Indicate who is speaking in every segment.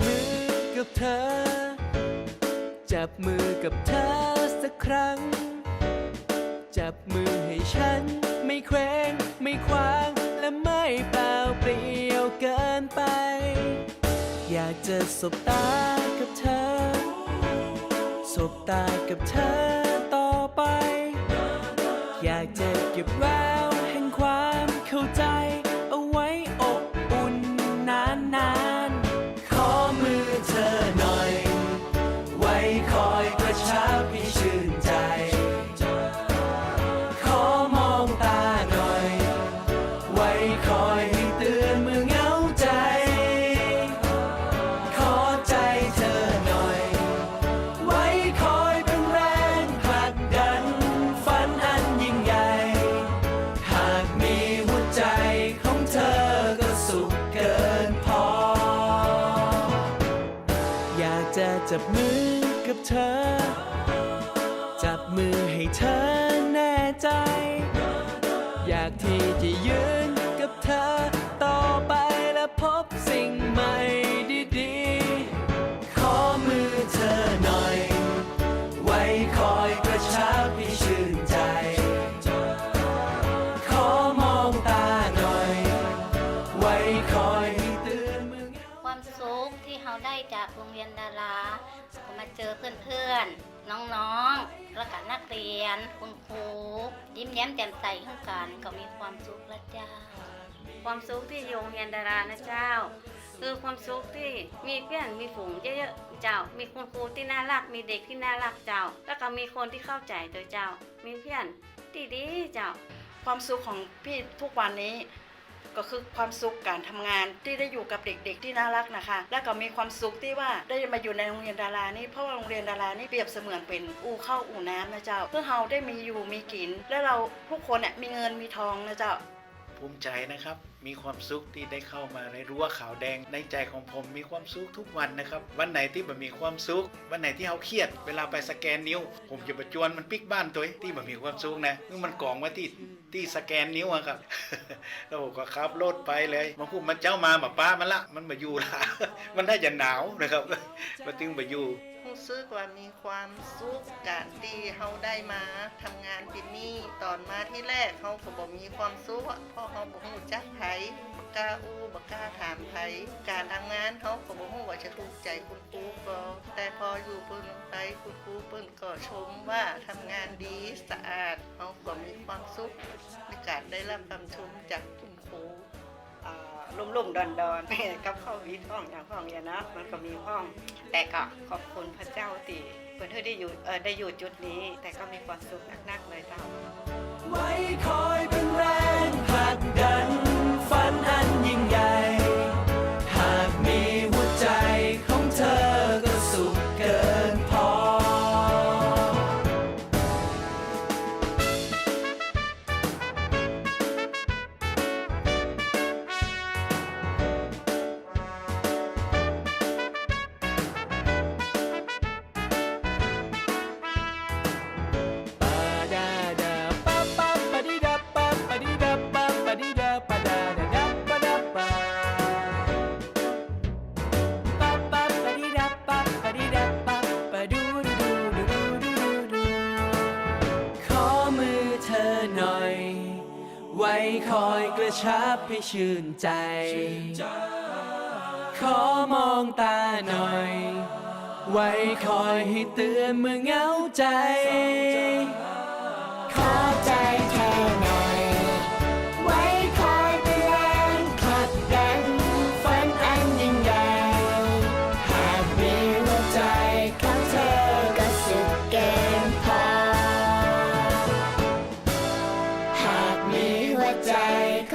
Speaker 1: มือกับเธอ จับมือกับเธอสักครั้ง จับมือให้ฉันไม่แคว้งไม่คว้างและไม่เปล่าเปลี่ยวเกินไป อยากจะสบตากับเธอ สบตากับเธอต่อไป อยากจะเก็บไว้ คอยให้เตือนเมื่อเหงาใจ ขอใจเธอหน่อย ไว้คอยเป็นแรงผลักดัน ฝันอันยิ่งใหญ่ หากมีหัวใจของเธอก็สุขเกินพอ อยากจะจับมือกับเธอ จับมือให้เธอแน่ใจ อยากที่จะยืน เธอ ต่อไปและพบสิ่งใหม่ดีๆ ขอมือเธอหน่อย ไว้คอยกระชับให้ ค
Speaker 2: วามสุขที่เราได้จากโรงเรียนดาราก็มาเจอเพื่อนๆ น้องๆ แล้วก็นักเรียน คุณครู ยิ้มแย้มแจ่มใสทั้งกันก็มีความสุขละเจ้า
Speaker 3: ความสุขที่อยู่โรงเรียนดารานะเจ้า คือความสุขที่มีเพื่อนมีฝูงเยอะๆ เจ้า มีคุณครูที่น่ารัก มีเด็กที่น่ารักเจ้า แล้วก็มีคนที่เข้าใจตัวเจ้า มีเพื่อนที่ดีเจ้า
Speaker 4: ความสุขของพี่ทุกวันนี้ ก็คือความสุขการทำงานที่ได้อยู่กับเด็กๆ ที่น่ารักนะคะ แล้วก็มีความสุขที่ว่าได้มาอยู่ในโรงเรียนดารานี่เพราะว่าโรงเรียนดารานี่เปรียบเสมือนเป็นอู่เข้าอู่น้ำนะเจ้า เพื่อเราได้มีอยู่มีกิน แล้วเราทุกคนเนี่ยมีเงินมีทองนะเจ้า
Speaker 5: ภูมิใจนะครับ มีความสุขที่ได้เข้ามาในรั้วขาวแดงในใจของผมมีความสุขทุกวันนะครับ วันไหนที่มันมีความสุข วันไหนที่เขาเครียด เวลาไปสแกนนิ้ว ผมจะประจวนมันปิกบ้านตัวเองที่มันมีความสุขนะคือมันกล่องไว้ที่ที่สแกนนิ้วอะครับแล้วผมก็ขับรถไปเลยบางคุมันเจ้ามาแบบป้ามันละมันมาอยู่ละมันน่าจะหนาวนะครับมาถึงมาอยู่
Speaker 6: รู้สึกว่ามีความสุขการที่เขาได้มาทำงานที่นี่ตอนมาที่แรกเขาก็บอกมีความสุขเพราะเขาบอกหูจักไผบกล้าอู้บกล้าถามไผการทำงานเขาก็บอกว่าจะถูกใจคุณครูก็แต่พออยู่เพิ่นไปคุณครูเพิ่นก็ชมว่าทำงานดีสะอาดเขาก็มีความสุขในการได้รับคำชมจากคุณครู
Speaker 4: อ่าลุ่มๆดอนๆกับข้าวิทห้องอย่างห้องเนี่ยนะมันก็มีห้อง แต่ก็ขอบคุณพระเจ้าตีเพื่อนที่ได้อยู่ได้อยู่จุดนี้ แต่ก็มีความสุขนักๆเลยเจ้า
Speaker 1: คอยกระชับให้ชื่นใจ ขอมองตาหน่อย ไว้คอยให้เตือนเมื่อเหงาใจ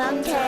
Speaker 2: ห